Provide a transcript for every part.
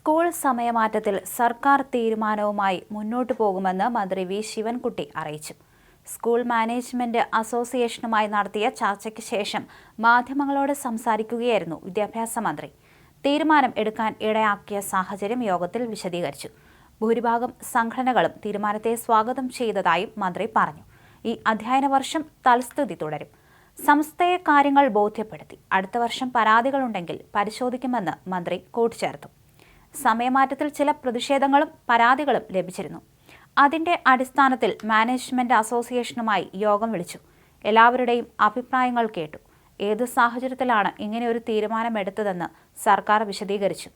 School സമയമാറ്റത്തിൽ സർക്കാർ തീരുമാനവുമായി മുന്നോട്ടു പോകുമെന്ന് മന്ത്രി വി ശിവൻകുട്ടി അറിയിച്ചു. സ്കൂൾ മാനേജ്മെന്റ് അസോസിയേഷനുമായി നടത്തിയ ചർച്ചയ്ക്ക് ശേഷം മാധ്യമങ്ങളോട് സംസാരിക്കുകയായിരുന്നു വിദ്യാഭ്യാസ മന്ത്രി. തീരുമാനം എടുക്കാൻ ഇടയാക്കിയ സാഹചര്യം യോഗത്തിൽ വിശദീകരിച്ചു. ഭൂരിഭാഗം സംഘടനകളും തീരുമാനത്തെ സ്വാഗതം ചെയ്തതായും മന്ത്രി പറഞ്ഞു. ഈ അധ്യയന വർഷം തൽസ്ഥിതി തുടരും. സംസ്ഥയെ കാര്യങ്ങൾ ബോധ്യപ്പെടുത്തി. അടുത്ത വർഷം പരാതികളുണ്ടെങ്കിൽ പരിശോധിക്കുമെന്ന് മന്ത്രി കൂട്ടിച്ചേർത്തു. സമയമാറ്റത്തിൽ ചില പ്രതിഷേധങ്ങളും പരാതികളും ലഭിച്ചിരുന്നു. അതിന്റെ അടിസ്ഥാനത്തിൽ മാനേജ്മെന്റ് അസോസിയേഷനുമായി യോഗം വിളിച്ചു. എല്ലാവരുടെയും അഭിപ്രായങ്ങൾ കേട്ടു. ഏത് സാഹചര്യത്തിലാണ് ഇങ്ങനെ ഒരു തീരുമാനമെടുത്തതെന്ന് സർക്കാർ വിശദീകരിച്ചു.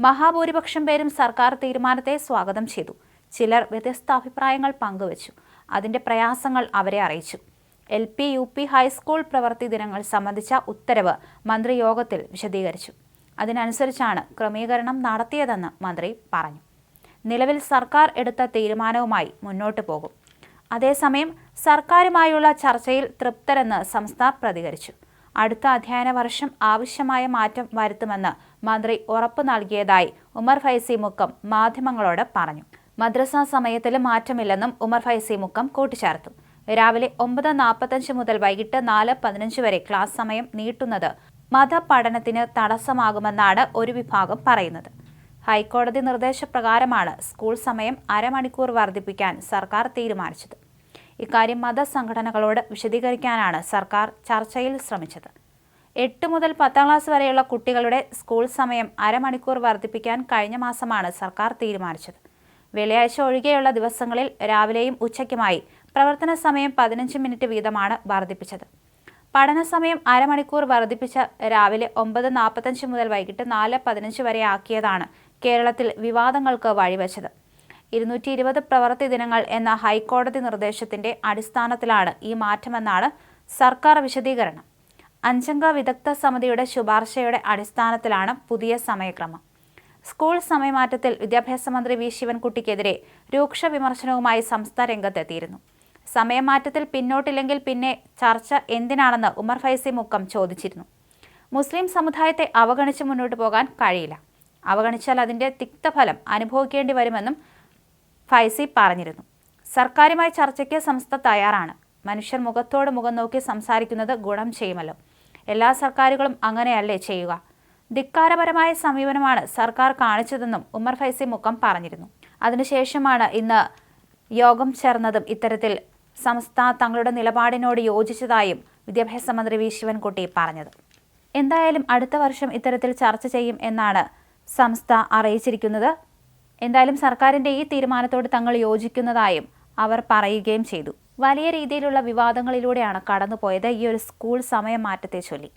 മഹാഭൂരിപക്ഷം പേരും സർക്കാർ തീരുമാനത്തെ സ്വാഗതം ചെയ്തു. ചിലർ വ്യത്യസ്ത അഭിപ്രായങ്ങൾ പങ്കുവച്ചു. അതിന്റെ പ്രയാസങ്ങൾ അവരെ അറിയിച്ചു. L P U P high school പ്രവൃത്തി ദിനങ്ങൾ സംബന്ധിച്ച ഉത്തരവ് മന്ത്രി യോഗത്തിൽ വിശദീകരിച്ചു. അതിനനുസരിച്ചാണ് ക്രമീകരണം നടത്തിയതെന്ന് മന്ത്രി പറഞ്ഞു. നിലവിൽ സർക്കാർ എടുത്ത തീരുമാനവുമായി മുന്നോട്ടു പോകും. അതേസമയം സർക്കാരുമായുള്ള ചർച്ചയിൽ തൃപ്തരെന്ന് സംസ്ഥ പ്രതികരിച്ചു. അടുത്ത അധ്യയന വർഷം ആവശ്യമായ മാറ്റം വരുത്തുമെന്ന് മന്ത്രി ഉറപ്പു നൽകിയതായി ഉമർ ഫൈസി മുക്കം മാധ്യമങ്ങളോട് പറഞ്ഞു. മദ്രസ സമയത്തിൽ മാറ്റമില്ലെന്നും ഉമർ ഫൈസി മുക്കം കൂട്ടിച്ചേർത്തു. രാവിലെ ഒമ്പത് നാൽപ്പത്തഞ്ച് മുതൽ വൈകിട്ട് നാല് പതിനഞ്ച് വരെ ക്ലാസ് സമയം നീട്ടുന്നത് മതപഠനത്തിന് തടസ്സമാകുമെന്നാണ് ഒരു വിഭാഗം പറയുന്നത്. ഹൈക്കോടതി നിർദ്ദേശപ്രകാരമാണ് സ്കൂൾ സമയം അരമണിക്കൂർ വർദ്ധിപ്പിക്കാൻ സർക്കാർ തീരുമാനിച്ചത്. ഇക്കാര്യം മതസംഘടനകളോട് വിശദീകരിക്കാനാണ് സർക്കാർ ചർച്ചയിൽ ശ്രമിച്ചത്. എട്ട് മുതൽ പത്താം ക്ലാസ് വരെയുള്ള കുട്ടികളുടെ സ്കൂൾ സമയം അരമണിക്കൂർ വർദ്ധിപ്പിക്കാൻ കഴിഞ്ഞ മാസമാണ് സർക്കാർ തീരുമാനിച്ചത്. വെള്ളിയാഴ്ച ഒഴികെയുള്ള ദിവസങ്ങളിൽ രാവിലെയും ഉച്ചയ്ക്കുമായി പ്രവർത്തന സമയം പതിനഞ്ച് മിനിറ്റ് വീതമാണ് വർദ്ധിപ്പിച്ചത്. പഠന സമയം അരമണിക്കൂർ വർദ്ധിപ്പിച്ച രാവിലെ ഒമ്പത് നാൽപ്പത്തഞ്ച് മുതൽ വൈകിട്ട് നാല് പതിനഞ്ച് വരെ ആക്കിയതാണ് കേരളത്തിൽ വിവാദങ്ങൾക്ക് വഴിവെച്ചത്. ഇരുന്നൂറ്റി ഇരുപത് പ്രവൃത്തി ദിനങ്ങൾ എന്ന ഹൈക്കോടതി നിർദ്ദേശത്തിന്റെ അടിസ്ഥാനത്തിലാണ് ഈ മാറ്റമെന്നാണ് സർക്കാർ വിശദീകരണം. അഞ്ചംഗ വിദഗ്ധ സമിതിയുടെ ശുപാർശയുടെ അടിസ്ഥാനത്തിലാണ് പുതിയ സമയക്രമം. സ്കൂൾ സമയമാറ്റത്തിൽ വിദ്യാഭ്യാസ മന്ത്രി വി ശിവൻകുട്ടിക്കെതിരെ രൂക്ഷ വിമർശനവുമായി സംസ്ഥാന രംഗത്തെത്തിയിരുന്നു. സമയമാറ്റത്തിൽ പിന്നോട്ടില്ലെങ്കിൽ പിന്നെ ചർച്ച എന്തിനാണെന്ന് ഉമർ ഫൈസി മുക്കം ചോദിച്ചിരുന്നു. മുസ്ലിം സമുദായത്തെ അവഗണിച്ച് മുന്നോട്ട് പോകാൻ കഴിയില്ല. അവഗണിച്ചാൽ അതിന്റെ തിക്തഫലം അനുഭവിക്കേണ്ടി വരുമെന്നും ഫൈസി പറഞ്ഞിരുന്നു. സർക്കാരുമായി ചർച്ചയ്ക്ക് സംസ്ഥ തയ്യാറാണ്. മനുഷ്യർ മുഖത്തോട് മുഖം നോക്കി സംസാരിക്കുന്നത് ഗുണം ചെയ്യുമല്ലോ. എല്ലാ സർക്കാരുകളും അങ്ങനെയല്ലേ ചെയ്യുക. ധിക്കാരപരമായ സമീപനമാണ് സർക്കാർ കാണിച്ചതെന്നും ഉമർ ഫൈസി മുക്കം പറഞ്ഞിരുന്നു. അതിനുശേഷമാണ് ഇന്ന് യോഗം ചേർന്നതും ഇത്തരത്തിൽ സംസ്ഥ തങ്ങളുടെ നിലപാടിനോട് യോജിച്ചതായും വിദ്യാഭ്യാസ മന്ത്രി വി. ശിവൻകുട്ടി പറഞ്ഞത്. എന്തായാലും അടുത്ത വർഷം ഇത്തരത്തിൽ ചർച്ച ചെയ്യും എന്നാണ് സംസ്ഥ അറിയിച്ചിരിക്കുന്നത്. എന്തായാലും സർക്കാരിന്റെ ഈ തീരുമാനത്തോട് തങ്ങൾ യോജിക്കുന്നതായും അവർ പറയുകയും ചെയ്തു. വലിയ രീതിയിലുള്ള വിവാദങ്ങളിലൂടെയാണ് കടന്നുപോയത്. ഈ ഒരു സ്കൂൾ സമയം മാറ്റത്തെ ചൊല്ലി.